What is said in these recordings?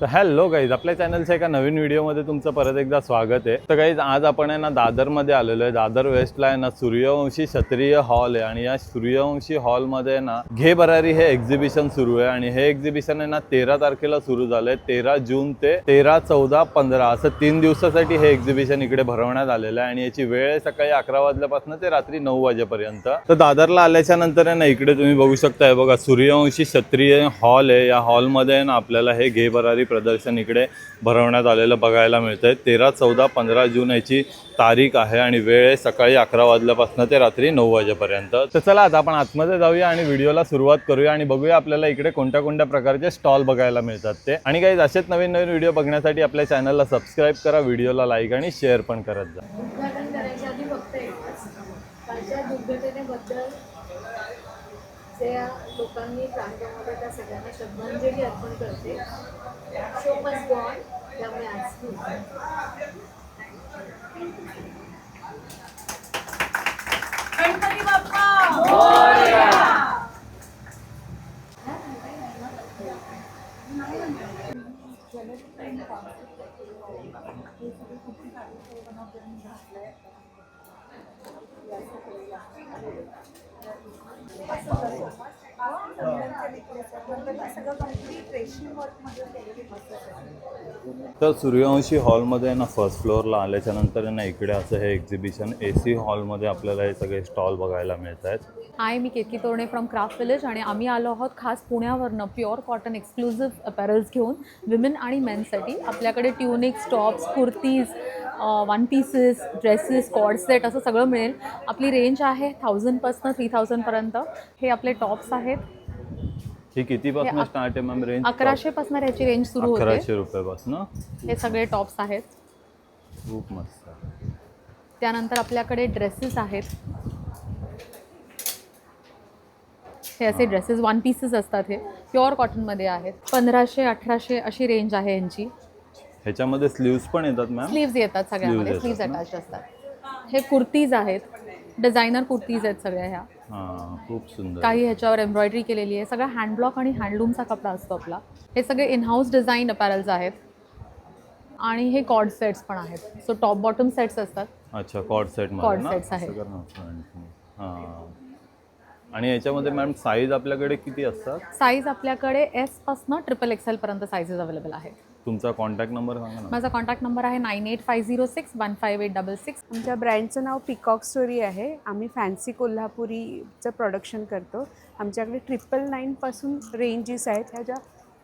तर hello guys आपल्या चॅनलच्या एका नवीन व्हिडिओमध्ये तुमचं परत एकदा स्वागत आहे. तर गाईज आज आपण आहे ना दादरमध्ये आलेलो आहे. दादर वेस्टला आहे ना सूर्यवंशी क्षत्रिय हॉल आहे. आणि या सूर्यवंशी हॉलमध्ये ना घे बरारी हे एक्झिबिशन सुरू आहे. आणि हे एक्झिबिशन आहे ना तेरा तारखेला सुरू झालंय. तेरा जून ते तेरा चौदा पंधरा असं तीन दिवसासाठी हे एक्झिबिशन इकडे भरवण्यात आलेलं आहे. आणि याची वेळ आहे सकाळी अकरा वाजल्यापासून ते रात्री नऊ वाजेपर्यंत. तर दादरला आल्याच्यानंतर आहे ना इकडे तुम्ही बघू शकताय. बघा सूर्यवंशी क्षत्रिय हॉल आहे. या हॉलमध्ये आहे ना आपल्याला हे घे बरारी प्रदर्शन इकडे भरवण्यात आलेलं बघायला मिळतंय. तेरा चौदा पंधरा जून याची तारीख आहे आणि वेळ आहे सकाळी अकरा वाजल्यापासून ते रात्री नऊ वाजेपर्यंत. तर चला आता आपण आतमध्ये जाऊया आणि व्हिडिओला सुरुवात करूया आणि बघूया आपल्याला इकडे कोणत्या कोणत्या प्रकारचे स्टॉल बघायला मिळतात ते. आणि काही असेच नवीन नवीन व्हिडिओ बघण्यासाठी आपल्या चॅनलला सबस्क्राईब करा व्हिडिओला लाईक आणि शेअर पण करत जा. उद्घाटन करायच्या आधी फक्त एकच. कालच्या दुर्घटनेबद्दल जे या लोकांनी प्राण गमावले त्या सगळ्यांना श्रद्धांजली अर्पण करते शो मस्ट गॉन त्यामुळे आज गणपती बाप्पा! तर सूर्यवंशी हॉलमध्ये ना फर्स्ट फ्लोअरला आल्याच्यानंतर ना इकडे असं हे एक्झिबिशन ए सी हॉलमध्ये आपल्याला हे सगळे स्टॉल बघायला मिळत आहेत hi me Ketaki Torane from craft village आणि आम्ही आलो आहोत खास पुण्यावरनं प्युअर कॉटन एक्सक्लुझिव्ह अपॅरल्स घेऊन विमेन आणि मेनसाठी आपल्याकडे tunics tops kurtis one pieces dresses cord set असं सगळं मिळेल. आपली रेंज आहे थाउजंडपासनं थ्री थाउजंडपर्यंत हे आपले टॉप्स आहेत. ही कितीपासून स्टार्ट आहे मॅम रेंज अकराशेपासून ह्याची रेंज सुरू होते. अकराशे रुपयापासून? हे सगळे टॉप्स आहेत. खूप मस्त. त्यानंतर आपल्याकडे ड्रेसेस आहेत. हे असे ड्रेसेस वन पीसेस असतात हे. प्युअर कॉटनमध्ये आहेत. पंधराशे अठराशे अशी रेंज आहे यांची. ह्याच्यामध्ये स्लीव्स पण येतात मॅम स्लीव्ज येतात सगळ्यामध्ये येतात अटॅच असतात. हे कुर्तीज आहेत. डिझायनर कुर्तीज आहेत सगळ्या ह्या. हां खूप सुंदर. काही ह्याच्यावर एम्ब्रॉयडरी केलेली आहे. सगळा हँडब्लॉक आणि हँडलूमचा कपडा असतो आपला. हे सगळे इनहाऊस डिझाईन अपॅरल्स आहेत. आणि हे कॉर्ड सेट्स पण आहेत. सो टॉप बॉटम सेट्स असतात. अच्छा कॉर्ड सेट Cord sets आहेत. हां. आणि याच्यामध्ये मॅम साईज आपल्याकडे किती असतात? साईज आपल्याकडे एसपासनं ट्रिपल एक्सेलपर्यंत साईजेस अवेलेबल आहेत. तुमचा कॉन्टॅक्ट नंबर सांगा ना. माझा कॉन्टॅक्ट नंबर आहे nine eight five zero six one five eight double six आमच्या ब्रँडचं नाव पिकॉक स्टोरी आहे. आम्ही फॅन्सी कोल्हापुरीचं प्रोडक्शन करतो. आमच्याकडे ट्रिपल नाईनपासून रेंजेस आहेत. ह्या ज्या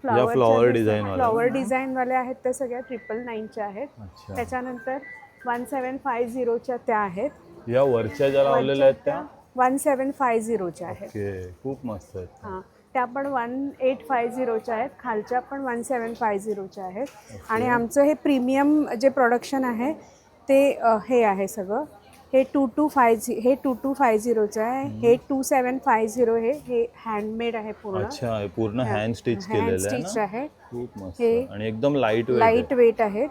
फ्लॉवर design वाल्या. फ्लॉवर डिझाईनवाल्या आहेत त्या सगळ्या ट्रिपल नाईनच्या आहेत. अच्छा. त्याच्यानंतर वन सेवन फाय झिरोच्या त्या आहेत. या वरच्या ज्या लावलेल्या आहेत त्या? वन सेवन फाय झिरोच्या आहेत. ओके. खूप मस्त आहेत हां. त्या पण वन एट फाय झिरोच्या आहेत खालच्या पण वन सेवन फाय झिरोच्या आहेत. आणि आमचं हे प्रीमियम जे प्रोडक्शन आहे ते अ, हे आहे सगळं. हे टू टू फाय झि हे टू टू फाय झिरोचं आहे हे टू सेवन फाय झिरो हे हे हँडमेड आहे पूर्ण. अच्छा हे पूर्ण हँड स्टिच केलेलं आहे स्टिच ना? आहे. खूप मस्त. हे आणि एकदम लाइट लाइट वेट आहेत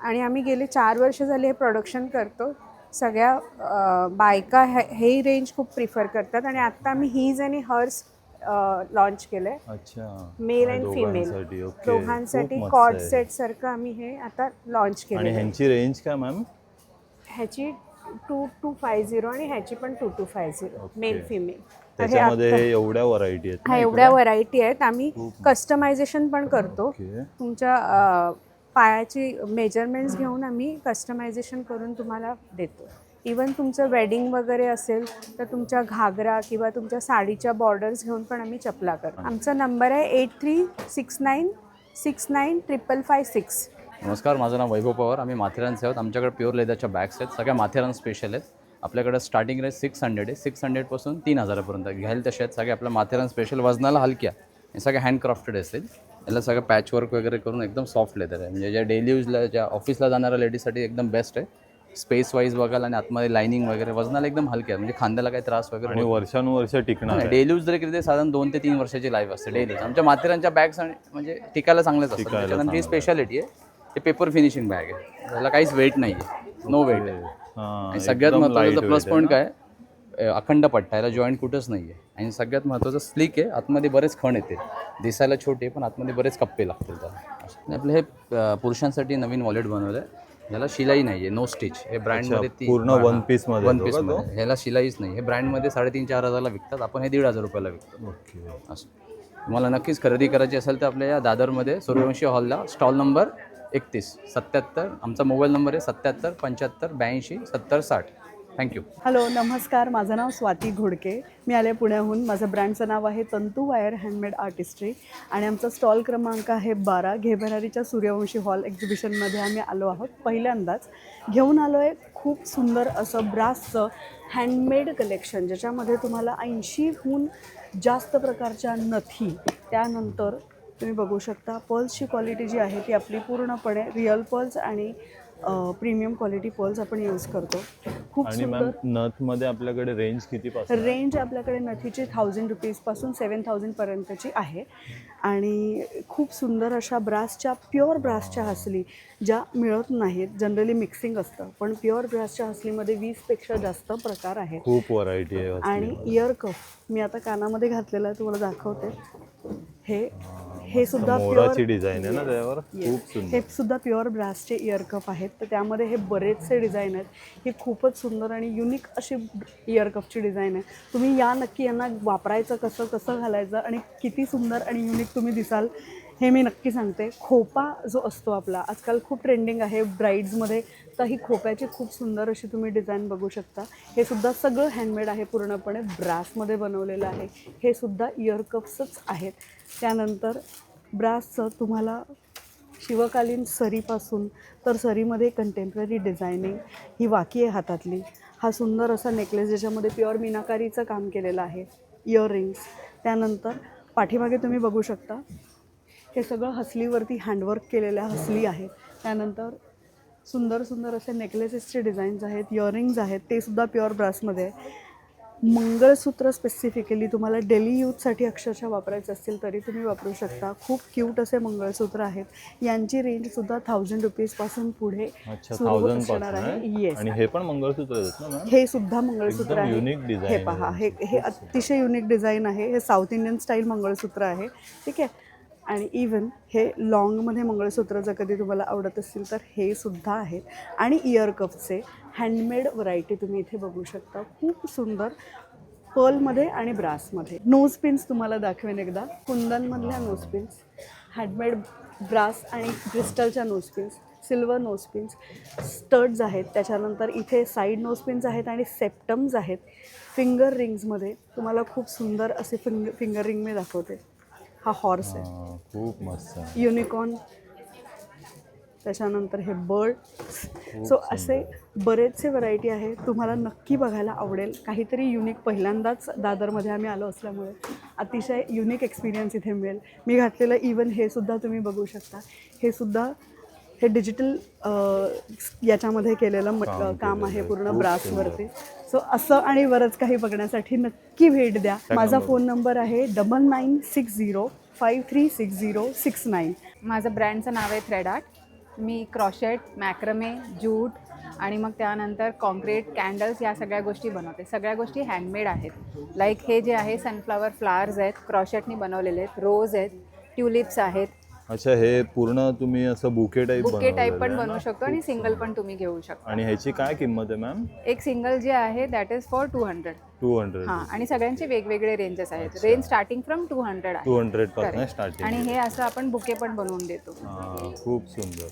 आणि आम्ही गेले चार वर्ष झाले हे प्रोडक्शन करतो. सगळ्या अ, बायका हे हे रेंज खूप प्रिफर करतात. आणि आत्ता आम्ही हीज आणि हर्स लॉन्च केलं आहे अच्छा. मेल अँड फिमेल दोघांसाठी, ओके. दोघांसाठी खूप मस्त कॉर्ड आहे. सेट सारखं आम्ही हे आता लॉन्च आणि केलं ह्यांची रेंज काय मॅम ह्याची टू टू फाय झिरो आणि ह्याची पण two two five zero. Male female त्याच्यामध्ये हे एवढ्या व्हरायटी आहेत हा एवढ्या इकडे? व्हरायटी आहेत. आम्ही कस्टमायझेशन पण करतो. तुमच्या अ, पायाची मेजरमेंट्स घेऊन आम्ही कस्टमायझेशन करून तुम्हाला देतो. इवन तुमचं वेडिंग वगैरे असेल तर तुमच्या घागरा किंवा तुमच्या साडीच्या बॉर्डर्स घेऊन पण आम्ही चपला करतो. आमचा नंबर आहे eight three six nine six nine triple five six नमस्कार माझं नाव वैभव पवार. आम्ही माथेरानचे आहोत. आमच्याकडे प्युअर लेदरच्या बॅग्स आहेत. सगळ्या माथेरान स्पेशल आहेत. आपल्याकडे स्टार्टिंग रेंज सिक्स हंड्रेड आहे. सिक्स हंड्रेडपासून तीन हजारापर्यंत घ्यायला तसे आहेत. सगळे आपल्या माथेरान स्पेशल वजनाला हलक्या. हे सगळे हँडक्राफ्टेड असतील याला सगळं पॅच वर्क वगैरे करून एकदम सॉफ्ट लेदर आहे. म्हणजे ज्या डेली यूजला ज्या ऑफिसला जाणाऱ्या लेडीजसाठी एकदम बेस्ट आहे. स्पेस वाईज बघाल आणि आतमध्ये लाईनिंग वगैरे वजनाला एकदम हलक्या आहे. म्हणजे खांद्याला काही त्रास वगैरे आणि. वर्षानुवर्ष टिकणार आहे. डेली यूज जरी केली तरी साधारण दोन ते तीन वर्षाची लाईफ असते डेली आमच्या माथेरानच्या बॅग्स आणि म्हणजे टिकायला चांगलेच असतात टिकायला त्याच्यानंतर ही. स्पेशालिटी आहे ते पेपर फिनिशिंग बॅग आहे त्याला काहीच वेट नाही आहे नो वेट आहे आणि सगळ्यात महत्त्वाचा प्लस पॉईंट? काय अ, अखंड पट्टा याला जॉईंट कुठंच नाही आहे आणि सगळ्यात महत्त्वाचं स्लिक आहे आतमध्ये बरेच खण येते दिसायला छोटे पण आतमध्ये बरेच कप्पे लागतील त्याला असं. आणि आपलं हे अ, पुरुषांसाठी नवीन वॉलेट बनवलं आहे ह्याला शिलाई नाही आहे नो स्टिच हे ब्रँडमध्ये ती पूर्ण हा, one piece मध्ये वन येतो का तो? पीसमध्ये ह्याला शिलाईच नाही. हे ब्रँडमध्ये साडेतीन चार हजारला विकतात. आपण हे दीड हजार रुपयाला विकतो. ओके असं. तुम्हाला नक्कीच खरेदी करायची असेल तर आपल्या या दादरमध्ये सूर्यवंशी हॉलला स्टॉल नंबर एकतीस सत्याहत्तर आमचा मोबाईल नंबर आहे सत्याहत्तर पंच्याहत्तर ब्याऐंशी सत्तर साठ. थँक्यू हॅलो नमस्कार. माझं नाव स्वाती घोडके. मी आले पुण्याहून. माझं ब्रँडचं नाव आहे तंतू वायर हँडमेड आर्टिस्ट्री. आणि आमचा स्टॉल क्रमांक आहे बारा. घेभरारीच्या सूर्यवंशी हॉल एक्झिबिशनमध्ये आम्ही आलो आहोत पहिल्यांदाच. घेऊन आलो आहे खूप सुंदर असं ब्रासचं हँडमेड कलेक्शन ज्याच्यामध्ये तुम्हाला ऐंशीहून जास्त प्रकारच्या नथी. त्यानंतर तुम्ही बघू शकता पर्ल्सची क्वालिटी जी आहे ती आपली पूर्णपणे रिअल पर्ल्स आणि प्रीमियम क्वालिटी पर्ल्स आपण यूज करतो. खूप आणि सुंदर. मॅम नथमध्ये आपल्याकडे रेंज किती पासून रेंज आपल्याकडे नथीची थाउजंड रुपीजपासून सेवन थाउजंडपर्यंतची आहे. आणि खूप सुंदर अशा ब्रासच्या प्युअर ब्रासच्या हसली ज्या मिळत नाहीत. जनरली मिक्सिंग असतं पण प्युअर ब्रासच्या हसलीमध्ये वीसपेक्षा जास्त प्रकार आहेत. खूप व्हरायटी आहे आणि इयर कफ मी आता कानामध्ये घातलेलं आहे तुम्हाला दाखवते. हे हे सुद्धा मोराची डिझाईन आहे ना त्यावर? खूप हे सुंदर. सुद्धा प्युअर ब्रासचे इयर कप आहेत. तर त्यामध्ये हे बरेचसे डिझाईन आहेत. ही खूपच सुंदर आणि युनिक अशी इयर कपची डिझाईन आहे. तुम्ही या नक्की यांना वापरायचं कसं कसं घालायचं आणि किती सुंदर आणि युनिक तुम्ही दिसाल हे मी नक्की सांगते. खोपा जो असतो आपला आजकाल खूप ट्रेंडिंग आहे ब्राईड्समध्ये तर ही खोप्याची खूप सुंदर अशी तुम्ही डिझाईन बघू शकता. हे सुद्धा सगळं हँडमेड आहे पूर्णपणे ब्रासमध्ये बनवलेलं आहे. हे सुद्धा इयर कप्सच आहेत. त्यानंतर ब्रासचं तुम्हाला शिवकालीन सरीपासून तर सरीमध्ये कंटेम्प्ररी डिझायनिंग ही वाकी आहे हातातली. हा सुंदर असा नेकलेस ज्याच्यामध्ये प्युअर मीनाकारीचं काम केलेलं आहे. इयरिंग्स त्यानंतर पाठीमागे तुम्ही बघू शकता हे सगळं हसलीवरती हँडवर्क केलेल्या हसली आहेत त्यानंतर सुंदर सुंदर असे नेकलेसेसचे डिझाईन्स आहेत इयरिंग्ज आहेत ते सुद्धा प्युअर ब्रासमध्ये आहे. मंगळसूत्र स्पेसिफिकली तुम्हाला डेली यूजसाठी अक्षरशः वापरायचे असतील तरी तुम्ही वापरू शकता. खूप क्यूट असे मंगळसूत्र आहेत. यांची रेंजसुद्धा थाउजंड रुपीजपासून पुढे अच्छा सुरू होत थाउजंड असणार पासून आहे. आहे येस आणि हे पण मंगळसूत्र हे सुद्धा मंगळसूत्र आहे. unique design हे पहा हे हे अतिशय युनिक डिझाईन आहे. हे साऊथ इंडियन स्टाईल मंगळसूत्र आहे. ठीक आहे? आणि इवन हे लॉंगमध्ये मंगळसूत्र जर कधी तुम्हाला आवडत असतील तर हे सुद्धा आहेत. आणि इयर कपचे हँडमेड व्हरायटी तुम्ही इथे बघू शकता. खूप सुंदर पर्लमध्ये आणि ब्रासमध्ये. नोज पिन्स तुम्हाला दाखवेन एकदा. कुंदनमधल्या नोज पिन्स हँडमेड ब्रास आणि क्रिस्टलच्या nose pins silver nose pins studs आहेत. त्याच्यानंतर इथे साईड नोज पिन्स आहेत आणि सेप्टम्स आहेत. फिंगर रिंग्समध्ये तुम्हाला खूप सुंदर असे फिंग फिंगर रिंग मी दाखवते. हा हॉर्स आहे. खूप मस्त. युनिकॉर्न त्याच्यानंतर हे बर्ड सो असे बरेचसे व्हरायटी आहे. तुम्हाला नक्की बघायला आवडेल. काहीतरी युनिक पहिल्यांदाच दादरमध्ये आम्ही आलो असल्यामुळे अतिशय युनिक एक्सपिरियन्स इथे मिळेल. मी घातलेलं इवन हे सुद्धा तुम्ही बघू शकता. हे सुद्धा हे डिजिटल याच्यामध्ये केलेलं म- काम काम आहे. पूर्ण ब्रासवरती सो असं आणि बरंच काही बघण्यासाठी नक्की भेट द्या. माझा? फोन नंबर आहे double nine six zero five three six zero six nine माझं ब्रँडचं नाव आहे थ्रेड आर्ट मी क्रॉशेट मॅक्रमे जूट आणि मग त्यानंतर कॉन्क्रीट कॅन्डल्स या सगळ्या गोष्टी बनवते. सगळ्या गोष्टी हँडमेड आहेत. लाईक हे जे आहे सनफ्लावर फ्लावर्स आहेत क्रॉशेटनी बनवलेले आहेत रोज आहेत ट्युलिप्स आहेत अच्छा हे पूर्ण तुम्ही असं बुके टाईप बुके टाईप पण बनवू शकतो आणि सिंगल पण तुम्ही घेऊ शकता. आणि ह्याची काय किंमत आहे मॅम एक सिंगल जे आहे that is for two hundred two hundred हां आणि सगळ्यांचे वेगवेगळे रेंजेस आहेत. Range starting from two hundred two हंड्रेडपासून. Starting आणि हे असं आपण बुके पण बनवून देतो. हा, खूप सुंदर.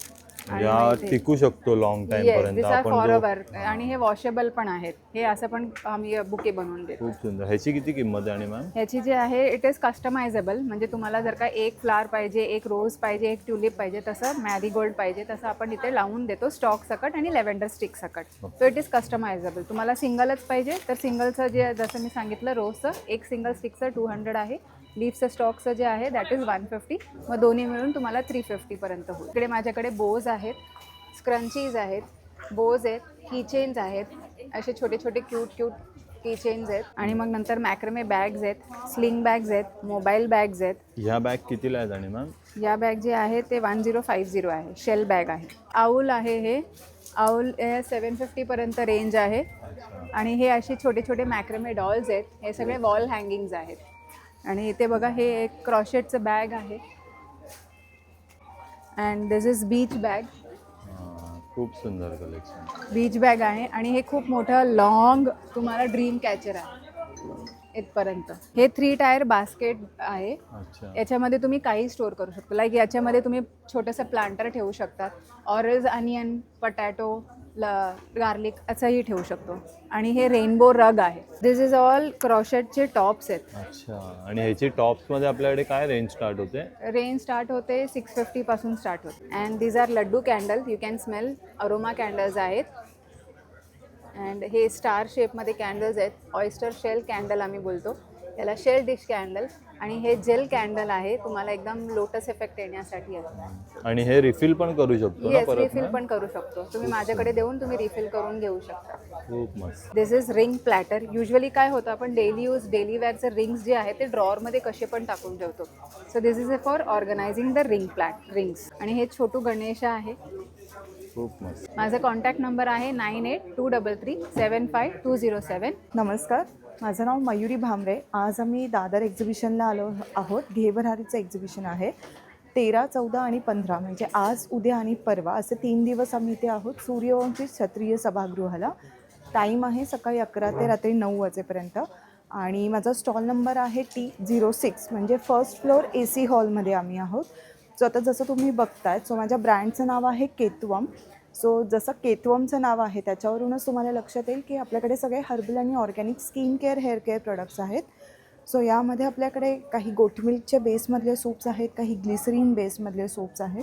टिकू शकतो लॉंग टाइम पर्यंत. आपण आणि हे वॉशेबल पण आहेत. हे असं पण आम्ही बुके बनवून देतो. खूप सुंदर. ह्याची किती किंमत आहे आणि मॅम ह्याची जे आहे इट इज कस्टमायझेबल म्हणजे तुम्हाला जर का एक फ्लावर पाहिजे एक रोज पाहिजे एक ट्युलिप पाहिजे तसं मॅरीगोल्ड पाहिजे तसं आपण इथे लावून देतो स्टॉक सकट आणि लेव्हेंडर स्टिक सकट. सो इट इज कस्टमायझेबल तुम्हाला सिंगलच पाहिजे तर सिंगलचं जे जसं मी सांगितलं रोजचं एक सिंगल स्टिकचं टू हंड्रेड आहे. लीफचं स्टॉकचं जे आहे दॅट इज वन फिफ्टी मग दोन्ही मिळून तुम्हाला थ्री फिफ्टीपर्यंत होईल. इकडे माझ्याकडे बोज आहेत स्क्रंचीज आहेत बोज आहेत कीचेन्स आहेत. असे छोटे छोटे क्यूट क्यूट कीचेन्स आहेत. आणि मग नंतर मॅक्रमे बॅग्स आहेत स्लिंग बॅग्स आहेत मोबाईल बॅग्स आहेत. ह्या बॅग कितीला आहेत आणि मॅम या बॅग जे आहे ते वन झिरो फाईव्ह झिरो आहे. शेल बॅग आहे. आऊल आहे हे. आऊल सेवन फिफ्टीपर्यंत रेंज आहे. आणि हे असे छोटे छोटे मॅक्रमे डॉल्स आहेत. हे सगळे वॉल हँगिंग्ज आहेत. आणि इथे बघा हे एक क्रॉशेटचं बॅग आहे. And this is beach bag खूप सुंदर कलेक्शन बीच बॅग आहे आणि हे खूप मोठं लॉंग तुम्हाला ड्रीम कॅचर आहे. इथपर्यंत. हे थ्री टायर बास्केट आहे. अच्छा. याच्यामध्ये तुम्ही काही स्टोअर करू शकता. लाईक याच्यामध्ये तुम्ही छोटंसं प्लांटर ठेवू शकतात ऑरेंज अनियन पटॅटो ल गार्लिक असंही ठेवू शकतो. आणि हे रेनबो रग आहे. दिस इज ऑल क्रॉशेटचे टॉप्स आहेत. अच्छा. आणि ह्याची टॉप्समध्ये आपल्याकडे काय रेंज स्टार्ट होते? रेंज स्टार्ट होते सिक्स फिफ्टीपासून स्टार्ट होते. And these are laddoo candle you can smell aroma candles आहेत. अँड हे स्टार शेपमध्ये कॅन्डल्स आहेत. ऑइस्टर शेल कॅन्डल आम्ही बोलतो. याला शेल डिश कॅन्डल आणि हे जेल कॅन्डल आहे तुम्हाला एकदम लोटस इफेक्ट येण्यासाठी आहे. आणि हे रिफिल पण करू शकतो ना येस परत रिफिल ना? पण करू शकतो. तुम्ही माझ्याकडे देऊन तुम्ही रिफिल करून घेऊ शकता. खूप मस्त. This is ring platter usually काय होतं आपण डेली यूज डेली वेअरचे रिंग्स जे आहेत ते ड्रॉवरमध्ये कसे पण टाकून ठेवतो. So this is a for organizing the ring plat rings आणि हे छोटू गणेश आहे. खूप मस्त. माझा कॉन्टॅक्ट नंबर आहे nine eight two double three seven five two zero seven नमस्कार. माझं नाव मयुरी भांबरे आज आम्ही दादर एक्झिबिशनला आलो आहोत. घेबरहारीचं एक्झिबिशन आहे. तेरा चौदा आणि पंधरा म्हणजे आज उद्या आणि परवा असे तीन दिवस आम्ही इथे आहोत. सूर्यवंशी क्षत्रिय सभागृहाला. टाईम आहे सकाळी अकरा ते रात्री नऊ वाजेपर्यंत. आणि माझा स्टॉल नंबर आहे टी झिरो सिक्स म्हणजे फर्स्ट फ्लोअर ए सी हॉलमध्ये आम्ही आहोत. सो आता जसं तुम्ही बघताय सो माझ्या ब्रँडचं नाव आहे केतवम. सो जसं केतवमचं नाव आहे त्याच्यावरूनच तुम्हाला लक्षात येईल की आपल्याकडे सगळे हर्बल आणि organic skin care hair care products आहेत. सो यामध्ये आपल्याकडे काही गोट मिल्कच्या बेसमधले सूप्स आहेत काही ग्लिसरीन बेसमधले सूप्स आहेत.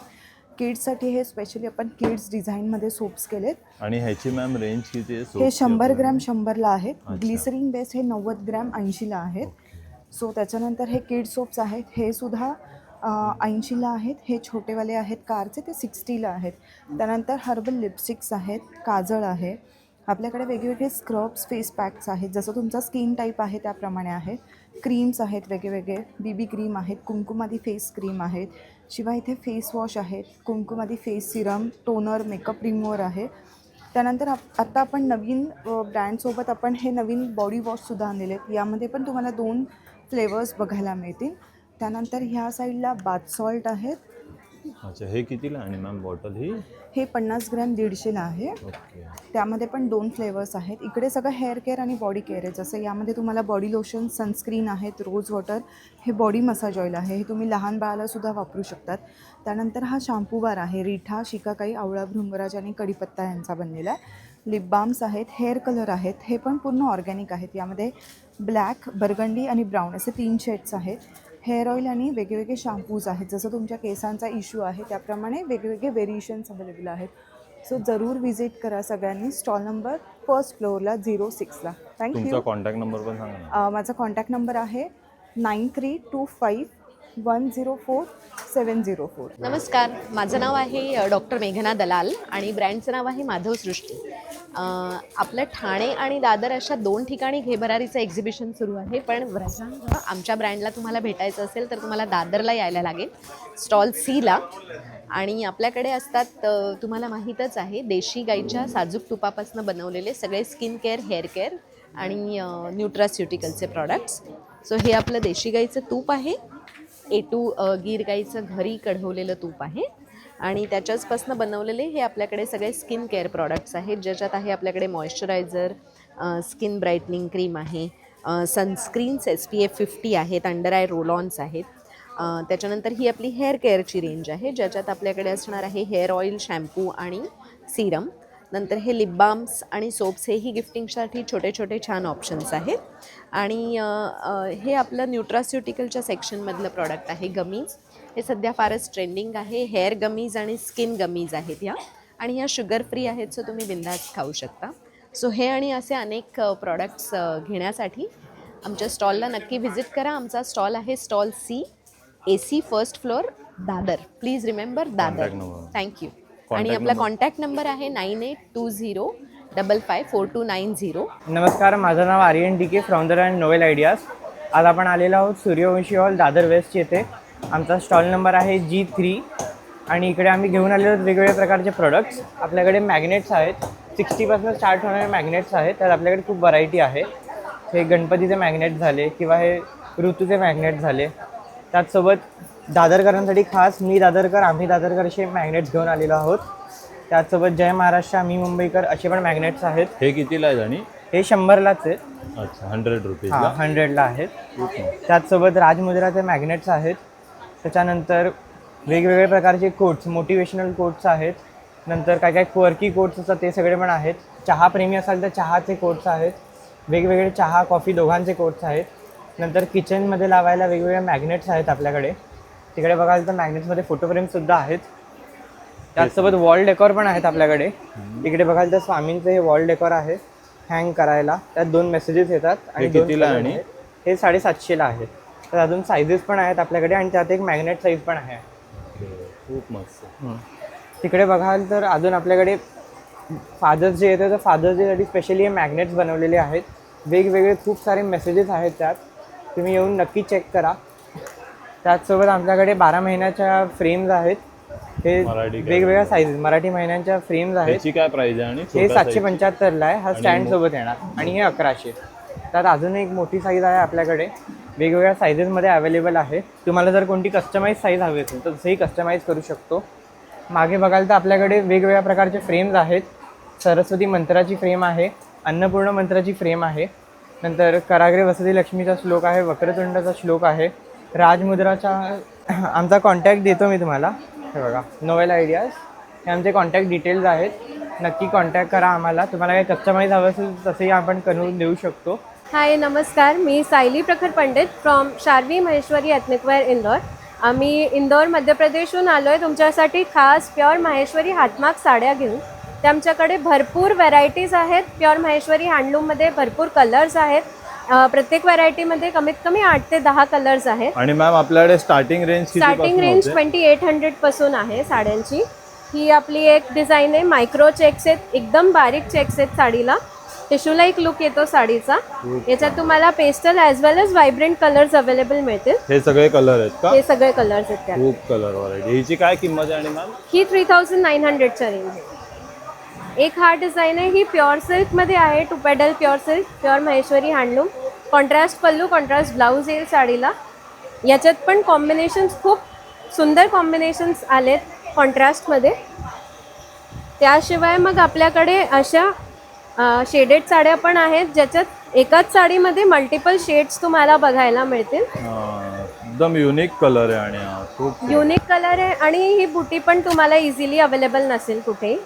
किड्ससाठी हे स्पेशली आपण किड्स डिझाईनमध्ये सूप्स केलेत. आणि ह्याची मॅम रेंज किती आहे? हे शंभर? ग्रॅम शंभरला आहेत. ग्लिसरीन बेस हे नव्वद ग्रॅम ऐंशीला आहेत. सो त्याच्यानंतर हे किड सोप्स आहेत. हे सुद्धा ऐंशीला आहेत हे छोटेवाले आहेत कारचे ते सिक्स्टीला आहेत. त्यानंतर हर्बल लिपस्टिक्स आहेत काजळ आहे. आपल्याकडे वेगवेगळे स्क्रब्स फेस पॅक्स आहेत. जसं तुमचा स्किन टाईप आहे त्याप्रमाणे आहे. क्रीम्स आहेत वेगवेगळे. बी बी क्रीम आहेत कुंकुमादी फेस क्रीम आहेत. शिवाय इथे फेस वॉश आहेत kumkumadi face serum toner makeup remover आहे. त्यानंतर आप आत्ता आपण नवीन ब्रँडसोबत आपण हे नवीन बॉडी वॉशसुद्धा आणलेले आहेत. यामध्ये पण तुम्हाला दोन फ्लेवर्स बघायला मिळतील. त्यानंतर ह्या साईडला बाथ सॉल्ट आहेत. अच्छा हे कितीला आणि मॅम बॉटल ही? हे पन्नास ग्रॅम दीडशेला आहे. ओके. त्यामध्ये पण दोन फ्लेवर्स आहेत. इकडे सगळं हेअर केअर आणि बॉडी केअर आहे. जसं यामध्ये तुम्हाला बॉडी लोशन सनस्क्रीन आहेत रोज वॉटर हे बॉडी मसाज ऑइल आहे. हे तुम्ही लहान बाळालासुद्धा वापरू शकतात. त्यानंतर हा शॅम्पू बार आहे. रिठा शिकाकाई आवळा भृंगराज आणि कडीपत्ता यांचा बनलेला आहे. लिप बाम्स आहेत. हेअर कलर आहेत. हे पण पूर्ण ऑर्गॅनिक आहेत. यामध्ये ब्लॅक बर्गंडी आणि ब्राऊन असे तीन शेड्स आहेत. हेअर ऑइल आणि वेगवेगळे शॅम्पूज आहेत. जसं तुमच्या केसांचा इश्यू आहे त्याप्रमाणे वेगवेगळे व्हेरिएशन्स अवेलेबल आहेत. सो जरूर व्हिजिट करा सगळ्यांनी. स्टॉल नंबर फर्स्ट फ्लोअरला झिरो सिक्सला थँक्यू कॉन्टॅक्ट नंबर पण सांगा माझा कॉन्टॅक्ट नंबर आहे nine three two five one zero four seven zero four नमस्कार. माझं नाव आहे डॉक्टर मेघना दलाल आणि ब्रँडचं नाव आहे माधव सृष्टी. आपलं ठाणे आणि दादर अशा दोन ठिकाणी घेभरारीचं एक्झिबिशन सुरू आहे पण आमच्या ब्रँडला तुम्हाला भेटायचं असेल तर तुम्हाला दादरला यायला लागेल स्टॉल सीला आणि आपल्याकडे असतात तुम्हाला माहीतच आहे देशी गाईच्या साजूक तुपापासून बनवलेले सगळे स्किन केअर हेअर केअर आणि न्यूट्रास्युटिकलचे प्रॉडक्ट्स सो हे आपलं देशी गाईचं तूप आहे. ए टू गीर गाईचं घरी कढवलेलं तूप आहे. आणि त्याच्याचपासून बनवलेले हे आपल्याकडे सगळे स्किन केअर प्रॉडक्ट्स आहेत. ज्याच्यात आहे आपल्याकडे मॉइश्चरायझर स्किन ब्राईटनिंग क्रीम आहे. Sunscreens S P F fifty आहेत. अंडर आय रोलॉन्स आहेत. त्याच्यानंतर ही आपली हेअर केअरची रेंज आहे. ज्याच्यात आपल्याकडे असणार आहे हेअर ऑइल शॅम्पू आणि सिरम नंतर हे लिप बाम्स आणि सोप्स हेही गिफ्टिंगसाठी छोटे छोटे छान ऑप्शन्स आहेत. आणि हे आपलं न्यूट्रास्युटिकलच्या सेक्शनमधलं प्रॉडक्ट आहे गमीज हे सध्या फारच ट्रेंडिंग आहे. हेअर गमीज आणि स्किन गमीज आहेत ह्या आणि ह्या शुगर फ्री आहेत सो तुम्ही बिंदास खाऊ शकता. सो हे आणि असे अनेक प्रॉडक्ट्स घेण्यासाठी आमच्या स्टॉलला नक्की व्हिजिट करा. आमचा स्टॉल आहे stall C A C first floor Dadar. Please remember Dadar. Thank you आणि आपला. कॉन्टॅक्ट नंबर आहे nine eight two zero double five four two nine zero नमस्कार माझं नाव Aryan D K from the and novel ideas आज आपण आलेलो आहोत Suryavanshi hall Dadar waste येथे. आमचा स्टॉल नंबर आहे जी थ्री आणि इकडे आम्ही घेऊन आलेलो आहोत वेगवेगळ्या प्रकारचे प्रोडक्ट्स आपल्याकडे मॅग्नेट्स आहेत. सिक्स्टीपासून स्टार्ट होणारे मॅग्नेट्स आहेत. तर आपल्याकडे खूप व्हरायटी आहे. हे गणपतीचे मॅग्नेट झाले किंवा हे ऋतूचे मॅग्नेट झाले. त्याचसोबत दादरकरांसाठी खास मी दादरकर आम्ही दादरकर असे मॅग्नेट्स घेऊन आलेलो आहोत. त्याचसोबत जय महाराष्ट्र मी मुंबईकर असे पण मॅग्नेट्स आहेत. हे कितीला आहेत आणि? हे शंभरलाच आहेत. अच्छा हंड्रेड हां रुपीजला हंड्रेडला आहेत. त्याचसोबत राजमुद्राचे मॅग्नेट्स आहेत. त्याच्यानंतर वेगवेगळ्या प्रकारचे कोट्स मोटिवेशनल कोट्स आहेत. नंतर काय काय क्वर्की कोट्स असतात ते सगळे पण आहेत. चहा प्रेमी असाल तर चहाचे कोट्स आहेत. वेगवेगळे चहा कॉफी दोघांचे कोट्स आहेत. नंतर किचनमध्ये लावायला वेगवेगळे मॅग्नेट्स आहेत आपल्याकडे. तिकडे बघाल तर मॅग्नेट्समध्ये फोटो फ्रेमसुद्धा आहेत. त्याचसोबत वॉल डेकॉर पण आहेत आपल्याकडे. इकडे बघाल तर स्वामींचं हे वॉल डेकॉर आहे हँग करायला. त्यात दोन मेसेजेस येतात आणि हे कितीला आणि? आहेत. हे साडेसातशेला आहेत. तर अजून साईजेस पण आहेत आपल्याकडे आणि त्यात एक मॅग्नेट साईज पण आहे. खूप मस्त. तिकडे बघाल तर अजून आपल्याकडे फादर्स डे येतं तर फादर्स डेसाठी स्पेशली हे मॅग्नेट्स बनवलेले आहेत. वेगवेगळे खूप सारे मेसेजेस आहेत त्यात. तुम्ही येऊन नक्की चेक करा. त्याचसोबत आपल्याकडे बारा महिन्याच्या फ्रेम्स आहेत. हे? वेगवेगळ्या साईजेस मराठी महिन्यांच्या फ्रेम्स आहेत. काय प्राइस आहे आणि हे सातशे? पंच्याहत्तरला आहे. हा स्टँड सोबत येणार. आणि हे अकराशे. त्यात अजून एक मोठी साईज आहे आपल्याकडे. वेगवेगळ्या साईजेसमध्ये अवेलेबल आहे. तुम्हाला जर कोणती कस्टमाइज साईज हवी असेल तर तसंही कस्टमाइज करू शकतो. मागे बघाल तर आपल्याकडे वेगवेगळ्या प्रकारचे फ्रेम्स आहेत. सरस्वती मंत्राची फ्रेम आहे. अन्नपूर्ण मंत्राची फ्रेम आहे. नंतर कराग्रे वसती लक्ष्मीचा श्लोक आहे. वक्रतुंडाचा श्लोक आहे. राजमुद्राचा आमचा कॉन्टॅक्ट देतो मी तुम्हाला. हे बघा नोवेल आयडियाज हे आमचे कॉन्टॅक्ट डिटेल्स आहेत. नक्की कॉन्टॅक्ट करा आम्हाला. तुम्हाला काही कस्टमाईज हवं असेल तसंही आपण करून देऊ शकतो. हाय नमस्कार. मी Sayali Prakhar Pandit from Sharvi Maheshwari ethnic wear Indore. आम्ही इंदोर मध्य प्रदेशहून आलो आहे तुमच्यासाठी खास प्युअर माहेश्वरी हातमाग साड्या घेऊन. त्या आमच्याकडे भरपूर व्हरायटीज आहेत. प्युअर माहेश्वरी हँडलूममध्ये भरपूर कलर्स आहेत. प्रत्येक व्हरायटीमध्ये कमीत कमी आठ ते दहा कलर्स आहेत. आणि मॅम आपल्याकडे starting range starting range twenty eight हंड्रेडपासून आहे साड्यांची. ही आपली एक डिझाईन आहे. मायक्रो चेक्स आहेत. एकदम बारीक चेक्स आहेत साडीला. टिशूला एक लुक येतो साडीचा. याच्यात तुम्हाला pastel as well as vibrant colours available मिळतील. हे सगळे कलर आहेत का? हे सगळे कलर्स आहेत खूप कलर व्हरायटी हिची काय किंमत आहे आणि मॅम ही थ्री थाउजंड नाईन हंड्रेडच्या रेंज आहे. एक हा डिझाईन आहे. ही प्युअर सिल्कमध्ये आहे. Two pedal pure silk pure Maheshwari handloom contrast pallu contrast blouse येईल साडीला. याच्यात पण कॉम्बिनेशन्स खूप सुंदर कॉम्बिनेशन्स आलेत कॉन्ट्रास्टमध्ये त्याशिवाय मग आपल्याकडे अशा शेडेड साड्या पण आहेत. ज्याच्यात एकाच साडीमध्ये मल्टिपल शेड्स तुम्हाला बघायला मिळतील. एकदम युनिक कलर आहे आणि खूप युनिक कलर आहे आणि ही बुटी पण तुम्हाला इझिली अवेलेबल नसेल कुठेही.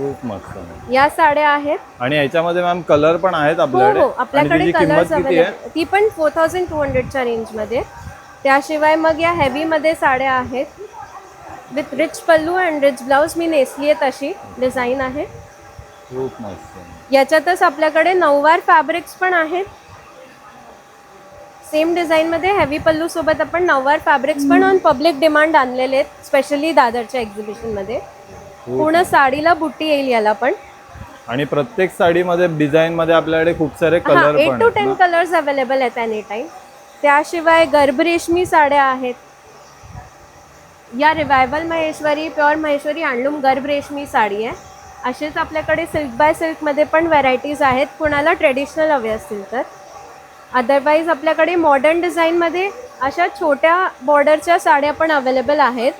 खूप मस्त या साड्या आहेत. आणि याच्यामध्ये मॅम कलर पण आहेत हो आपल्याकडे. हो आपल्याकडे कलर्स अवेलेबल ती पण फोर थाउजंड टू हंड्रेडच्या रेंजमध्ये त्याशिवाय मग या हेवीमध्ये साड्या आहेत. With rich pallu and rich blouse मी नेसली आहे तशी. डिझाईन आहे. खूप मस्त याच्यातच आपल्याकडे नऊवार फॅब्रिक्स पण आहेत. सेम डिझाईनमध्ये हेवी पल्लू सोबत आपण नऊवार फॅब्रिक्स पण ऑन पब्लिक डिमांड आणलेले आहेत स्पेशली दादरच्या एक्झिबिशनमध्ये पूर्ण साडीला बुट्टी येईल याला पण. आणि प्रत्येक साडीमध्ये डिझाईन मध्ये आपल्याकडे खूप सारे हा colour eight to ten? Colours available आहेत एनी टाईम त्याशिवाय गर्भरेशमी साड्या आहेत. या revival Maheshwari pure Maheshwari handloom गर्भरेशमी साडी आहे. असेच आपल्याकडे सिल्क बाय सिल्कमध्ये पण व्हरायटीज आहेत. कुणाला ट्रेडिशनल हवे असतील तर. अदरवाईज आपल्याकडे मॉडर्न डिझाईनमध्ये अशा छोट्या बॉर्डरच्या साड्या पण अवेलेबल आहेत.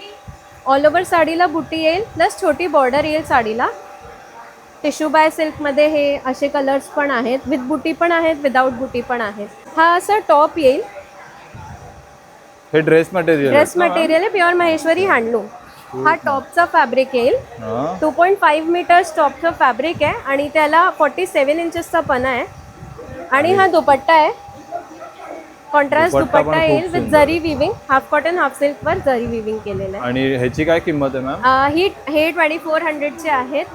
ऑल ओव्हर साडीला बुटी येईल प्लस छोटी बॉर्डर येईल साडीला. टिश्यू बाय सिल्कमध्ये हे असे कलर्स पण आहेत. विथ बुटी पण आहेत विदाऊट बुटी पण आहेत. हा असा टॉप येईल. हे ड्रेस मटेरियल ड्रेस मटेरियल आहे प्युअर महेश्वरी हँडलूम हा टॉपचा फॅब्रिक येईल. टू पॉईंट फाईव्ह मीटर्स टॉपचं फॅब्रिक आहे आणि त्याला फॉर्टी सेवन इंचेसचा पणा आहे. आणि हा दुपट्टा आहे. कॉन्ट्रास्ट दुपट्टा पण दुपट्टा खूप येईल विथ सुंदर. जरी विविंग हाफ कॉटन हाफ सिल्कवर जरी विविंग केलेलं आहे. आणि ह्याची काय किंमत आहे मॅम अं, ही हे ट्वेंटी फोर हंड्रेडचे आहेत.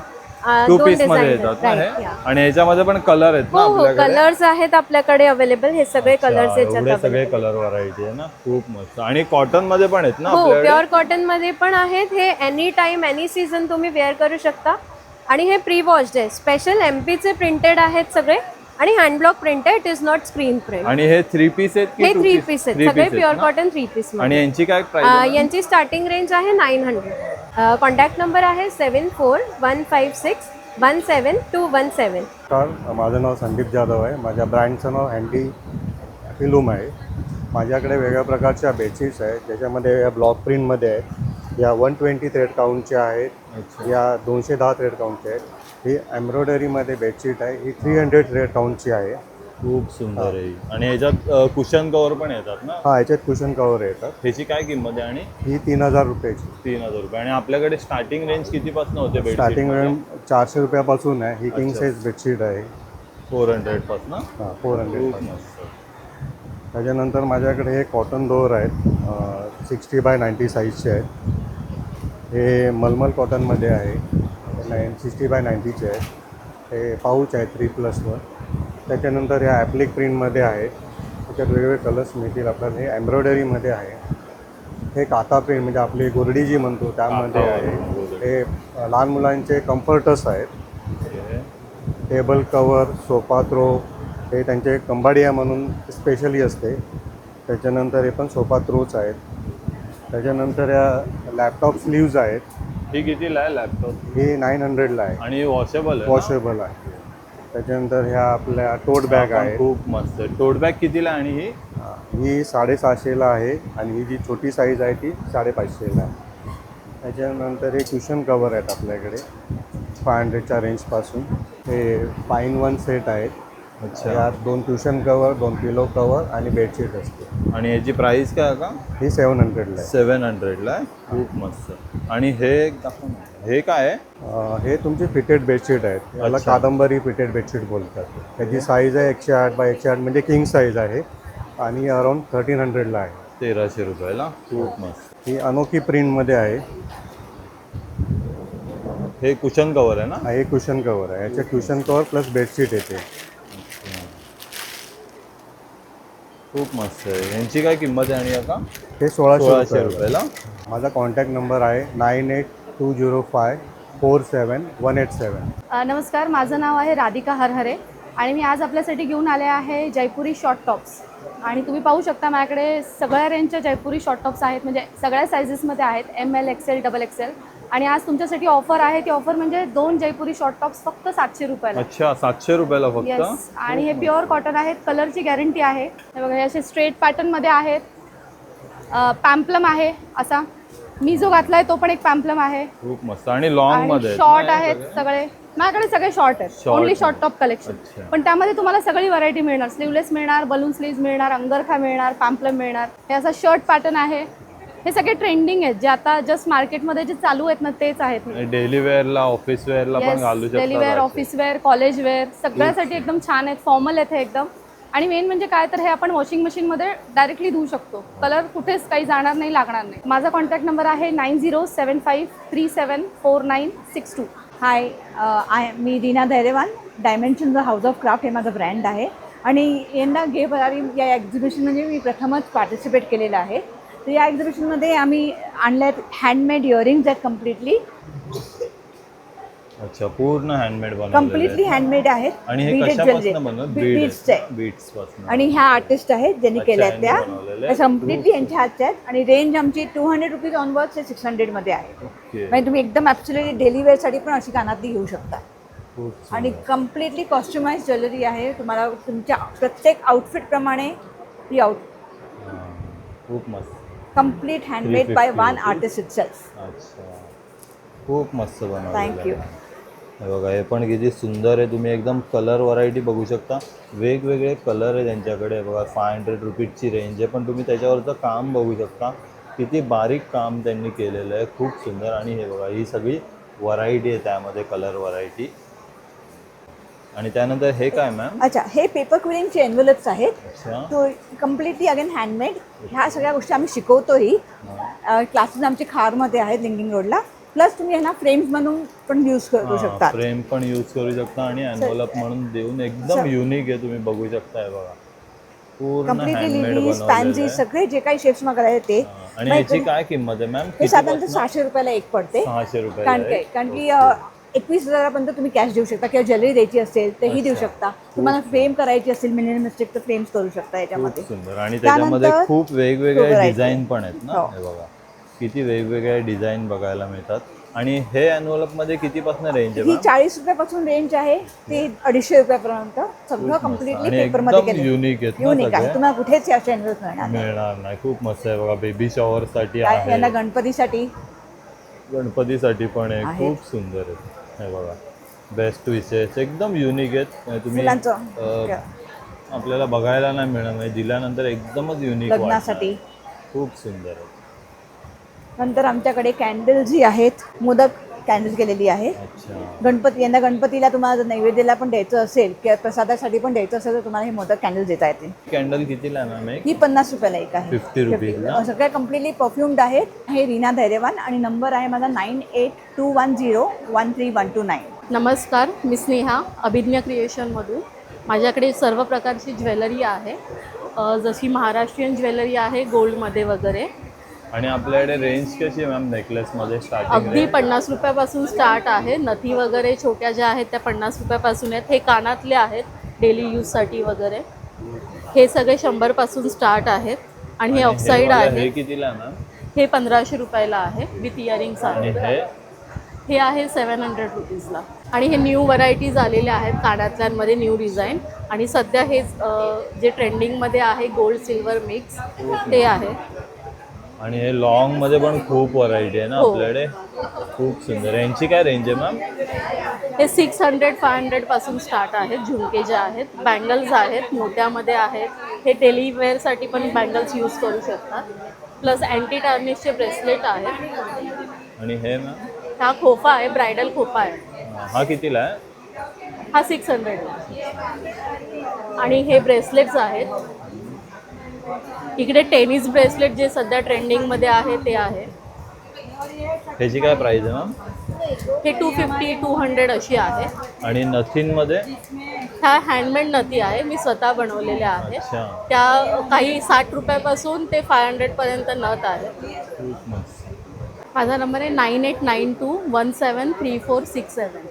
अं, टू दोन पीसमध्ये येतात ना आहेत हे? yeah. आणि याच्यामध्ये पण कलर आहेत ना हो हो आपल्याकडे? कलर्स आहेत आपल्याकडे अवेलेबल हे सगळे कलर्स अच्छा, याच्यात सगळे. कलर व्हरायटी आहे ना? खूप मस्त. आणि कॉटनमध्ये पण आहेत ना हो आपल्याकडे? प्युअर कॉटनमध्ये पण आहेत. हे एनी टाइम एनी सीझन तुम्ही वेअर करू शकता. आणि हे प्री वॉश्ड आहे स्पेशल एम पीचे प्रिंटेड आहेत सगळे. आणि हँड ब्लॉक प्रिंट आहे it is not screen print आणि हे थ्री पीस आहेत की हे थ्री? पीस आहेत. सगळे प्युअर ना? कॉटन थ्री पीस आणि यांची काय यांची स्टार्टिंग रेंज आहे नाईन हंड्रेड कॉन्टॅक्ट नंबर आहे seven four one five six one seven two one seven नमस्कार माझं नाव संदीप जाधव आहे. माझ्या ब्रँडचं नाव हँडी फिलूम आहे. माझ्याकडे वेगळ्या प्रकारच्या बेडशीट्स आहेत. ज्याच्यामध्ये या ब्लॉक प्रिंटमध्ये आहेत. या वन ट्वेंटी थ्रेड काउंटच्या आहेत. या दोनशे दहा थ्रेड काउंटच्या आहेत. ही एम्ब्रॉयडरीमध्ये बेडशीट आहे. ही थ्री हंड्रेड थ्रेड काउंटची आहे. खूप सुंदर आहे. आणि याच्यात कुशन कव्हर पण येतात ना? हा याच्यात कुशन कवर येतात. ह्याची काय किंमत आहे आणि? ही तीन हजार रुपयाची. तीन हजार रुपये. आणि आपल्याकडे स्टार्टिंग रेंज कितीपासून होते बेडशीट? स्टार्टिंग रेंज चारशे रुपयापासून आहे. ही किंग साईज बेडशीट आहे. फोर हंड्रेडपासून हां? फोर हंड्रेड त्याच्यानंतर माझ्याकडे हे कॉटन दोर आहेत. सिक्स्टी बाय नाईंटी साईजचे आहेत. हे मलमल कॉटनमध्ये आहे. नाईन सिक्स्टी बाय नाईंटीचे आहेत हे पाऊच आहे थ्री प्लसवर त्याच्यानंतर ह्या ॲप्लिक प्रिंटमध्ये आहेत त्याच्यात वेगवेगळे कलर्स मिळतील आपल्याला. हे एम्ब्रॉयडरीमध्ये आहे. हे काता प्रिंट म्हणजे आपली गोरडी जी म्हणतो त्यामध्ये आहे. हे लहान मुलांचे कम्फर्टर्स आहेत. टेबल कवर सोफा थ्रो हे त्यांचे कंबाडिया म्हणून स्पेशली असते. त्याच्यानंतर हे पण सोफा थ्रोच आहेत. त्याच्यानंतर या लॅपटॉप स्लीव्ज आहेत. ही कितीला आहे लॅपटॉप ही नाईन हंड्रेडला आहे आणि वॉशेबल आहे ना? वॉशेबल आहे. त्याच्यानंतर ह्या आपल्या टोट बॅग हा पण आहे. खूप मस्त आहे. टोट बॅग कितीला आणि ही? ही साडेसहाशेला आहे आणि ही जी छोटी साईज आहे ती साडेपाचशेला आहे त्याच्यानंतर हे क्युशन कवर आहेत आपल्याकडे फाय हंड्रेडच्या रेंजपासून हे फाईन वन सेट आहेत. अच्छा. यात दोन ट्युशन कवर दोन पिलो कवर आणि बेडशीट असते. आणि याची प्राइस काय आहे का? ही सेवन हंड्रेडला आहे. सेवन हंड्रेडला आहे? खूप मस्त. आणि हे. हे काय आहे? हे तुमची फिटेड बेडशीट आहेत याला अच्छा. कादंबरी फिटेड बेडशीट बोलतात. त्याची साईज आहे एकशे आठ बाय एकशे आठ म्हणजे किंग साईज आहे. आणि अराऊंड थर्टीन हंड्रेडला आहे. तेराशे रुपयाला? खूप मस्त. ही अनोखी प्रिंटमध्ये आहे. हे कुशन कवर आहे ना? हा एक क्युशन कवर आहे. याचे क्युशन कवर प्लस बेडशीट येते. खूप मस्त आहे. यांची काय किंमत आहे आणि का हे सोळाशे सोळाशे रुपये रुपयाला? माझा कॉन्टॅक्ट नंबर आहे nine eight two zero five four seven one eight seven uh, नमस्कार माझं नाव आहे राधिका हरहरे आणि मी आज आपल्यासाठी घेऊन आले आहे जयपुरी शॉर्ट टॉप्स आणि तुम्ही पाहू शकता माझ्याकडे सगळ्या रेंजच्या जयपुरी शॉर्ट टॉप्स आहेत म्हणजे सगळ्या सायझेसमध्ये आहेत M L XL double XL आणि आज तुमच्यासाठी ऑफर आहे. ती ऑफर म्हणजे दोन जयपुरी शॉर्ट टॉप्स फक्त सातशे रुपयाला. अच्छा सातशे रुपयाला येस फक्त आणि हे प्युअर कॉटन आहेत कलरची गॅरंटी आहे. हे बघा हे असे स्ट्रेट पॅटर्नमध्ये आहेत. पॅम्पलम आहे असा. मी जो घातला आहे तो पण एक पॅम्पलम आहे. खूप मस्त. आणि लॉंगमध्ये शॉर्ट आहेत सगळे? माझ्याकडे सगळे शॉर्ट आहेत. Short only. Short top collection अच्छा. पण त्यामध्ये तुम्हाला सगळी व्हरायटी मिळणार. स्लीवलेस मिळणार बलून स्लीव्ज मिळणार अंगरखा मिळणार पॅम्पलम मिळणार. हे असं शर्ट पॅटर्न आहे. हे सगळे ट्रेंडिंग आहेत जे आता जस्ट मार्केटमध्ये जे चालू आहेत ना तेच आहेत. डेली वेअरला ऑफिस वेअरला पण घालू शकता daily wear. Office wear college wear सगळ्यासाठी एकदम छान आहेत फॉर्मल आहेत हे एकदम. आणि मेन म्हणजे काय तर हे आपण वॉशिंग मशीनमध्ये डायरेक्टली धुवू शकतो. कलर कुठेच काही जाणार नाही लागणार नाही. माझा कॉन्टॅक्ट नंबर आहे nine zero seven five three seven four nine six two hi I me Reena Dhairyawan dimension the house of craft हे माझं ब्रँड आहे. आणि यंदा घे भरारी या एक्झिबिशनमध्ये मी प्रथमच पार्टिसिपेट केलेलं आहे. तर या एक्झिबिशनमध्ये आम्ही आणल्या आहेत हँडमेड इयरिंग्ज आहेत कम्प्लिटली अच्छा पूर्ण हँडमेड कम्प्लिटली हँडमेड आहेत. आणि हे कशापासून. बनवलं? Beads आहे. बीट्सपासून आणि ह्या आर्टिस्ट आहेत ज्यांनी अच्छा, केल्या आहेत यांनी बनवलेल्या आहेत. त्या कम्प्लिटली यांच्या हातच्या आहेत. आणि रेंज आमची टू हंड्रेड रुपीज ऑनवर्ड्स ते सिक्स हंड्रेडमध्ये आहे. ओके म्हणजे तुम्ही एकदम ॲब्सुटली डेली वेअरसाठी पण अशी कानातली घेऊ शकता. खूप आणि. कम्प्लिटली कॉस्ट्युमाइज ज्वेलरी आहे. तुम्हाला तुमच्या प्रत्येक आउटफिटप्रमाणे ती आउट खूप मस्त. Complete handmade by 350 one. Artist itself अच्छा. खूप मस्त Thank you. आहे. हे बघा हे पण किती सुंदर आहे. तुम्ही एकदम कलर व्हरायटी बघू शकता. वेगवेगळे कलर आहे त्यांच्याकडे. बघा फाय हंड्रेड रुपीजची रेंज आहे. पण तुम्ही त्याच्यावरचं काम बघू शकता. किती बारीक काम त्यांनी केलेलं आहे. खूप सुंदर. आणि हे बघा ही सगळी व्हरायटी आहे त्यामध्ये कलर व्हरायटी आणि त्यानंतर हे काय मॅम अच्छा हे पेपर क्विलिंगचे एन्व्हलप्स आहेत. अच्छा. तो कम्प्लिटली अगेन हँडमेड ह्या सगळ्या गोष्टी आम्ही शिकवतोही. क्लासेस आमचे खारमध्ये आहेत लिंकिंग रोडला प्लस तुम्ही ह्यांना फ्रेम्स म्हणून पण यूज करू शकता. फ्रेम पण यूज करू शकता आणि एनवलप म्हणून देऊन एकदम युनिक आहे तुम्ही बघू शकता हे बघा. पूर्ण कम्प्लिटली हँडमेड पॅन्झी सगळे जे काही शेप्स मागायला आहेत ते आणि याची काय किंमत आहे मॅम हे साधारणतः सहाशे रुपयाला एक पडते. सहाशे रुपये कारण काय? कारण की एकवीस हजारापर्यंत तुम्ही कॅश देऊ शकता किंवा ज्वेलरी द्यायची असेल तेही देऊ. शकता. तुम्हाला फ्रेम करायची असेल मिनिमलिस्टिक तर फ्रेम्स करू शकता याच्यामध्ये. सुंदर. आणि त्याच्यामध्ये खूप वेगवेगळे. डिझाईन पण आहेत ना? हो. हे बघा. किती वेगवेगळे डिझाईन बघायला मिळतात. आणि हे अॅन्युअलपमध्ये कितीपासून रेंज आहे ही? चाळीस रुपयापासून रेंज आहे. ते अडीचशे रुपयापर्यंत. सगळं. कम्प्लिटली केलं unique आहेत ना युनिक आहे? तुम्हाला कुठेच या चॅनल मिळणार नाही. मिळणार नाही. खूप मस्त आहे बघा. बेबी शॉवर साठी आहे. गणपतीसाठी. गणपतीसाठी पण आहे. आहे. खूप सुंदर आहे. हे बघा. बेस्ट विशेष एकदम युनिक आहेत. म्हणजे तुम्ही. अ, आपल्याला बघायला नाही मिळणार. म्हणजे दिल्यानंतर एकदमच युनिक लग्नासाठी. खूप सुंदर आहे. नंतर आमच्याकडे कॅन्डल जी आहेत मोदक कॅन्डल केलेली आहे. गणपती यंदा गणपतीला तुम्हाला जर नैवेद्याला पण द्यायचं असेल किंवा प्रसादासाठी पण द्यायचं असेल तर तुम्हाला हे मोदक कॅन्डल देता येते कॅन्डल कितीला मॅम एक? ही पन्नास रुपयाला एक आहे. 50 रुपीज ना? अं, सगळ्या कम्प्लिटली परफ्युम्ड आहेत. हे रीना धैर्यवान आणि नंबर आहे माझा nine eight two one zero one three one two nine नमस्कार मी स्नेहा अभिज्ञ क्रिएशनमधून माझ्याकडे सर्व प्रकारची ज्वेलरी आहे. अ, जशी महाराष्ट्रीयन ज्वेलरी आहे गोल्डमध्ये वगैरे. आणि आपल्याकडे रेंज कशी आहे मॅम नेकलेसमध्ये स्टार्टिंग अगदी पन्नास रुपयापासून स्टार्ट आहे. नथी वगैरे छोट्या ज्या आहेत त्या पन्नास रुपयापासून आहेत. हे कानातले आहेत डेली यूजसाठी वगैरे. हे सगळे शंभरपासून स्टार्ट आहेत. आणि हे ऑक्साईड हे आहे. कितीला आहे मॅम हे पंधराशे रुपयाला आहे विथ इयरिंग्स आणि हे? हे आहे सेवन हंड्रेड रुपीजला आणि हे न्यू व्हरायटीज आलेल्या आहेत कानातल्यांमध्ये न्यू डिझाईन आणि सध्या हे जे ट्रेंडिंगमध्ये आहे गोल्ड सिल्वर मिक्स ते आहे. आणि हे लॉंगमध्ये पण खूप व्हरायटी आहे ना हो. आपल्याकडे. खूप सुंदर. यांची काय रेंज आहे मॅम हे सिक्स हंड्रेड फाय हंड्रेडपासून स्टार्ट आहेत. झुमके जे आहेत बँगल्स आहेत मोत्यामध्ये आहेत. हे डेलीवेअरसाठी पण बँगल्स यूज करू शकतात. प्लस अँटी टार्निशचे ब्रेसलेट आहेत. आणि हे मॅम हा खोफा आहे ब्रायडल खोफा आहे. हा कितीला आहे? हा सिक्स हंड्रेड आणि हे ब्रेसलेट्स आहेत. इकडे टेनिस ब्रेसलेट जे सध्या ट्रेंडिंगमध्ये आहे ते आहे. ह्याची काय प्राइस आहे मॅम हे टू फिफ्टी टू हंड्रेड अशी आहे. आणि नथींमध्ये? ह्या हँडमेड नथी आहे मी स्वतः बनवलेल्या अच्छा. त्या काही साठ रुपयापासून ते फाय हंड्रेडपर्यंत नथ आहे. खूप मस्त. माझा नंबर आहे nine eight nine two one seven three four six seven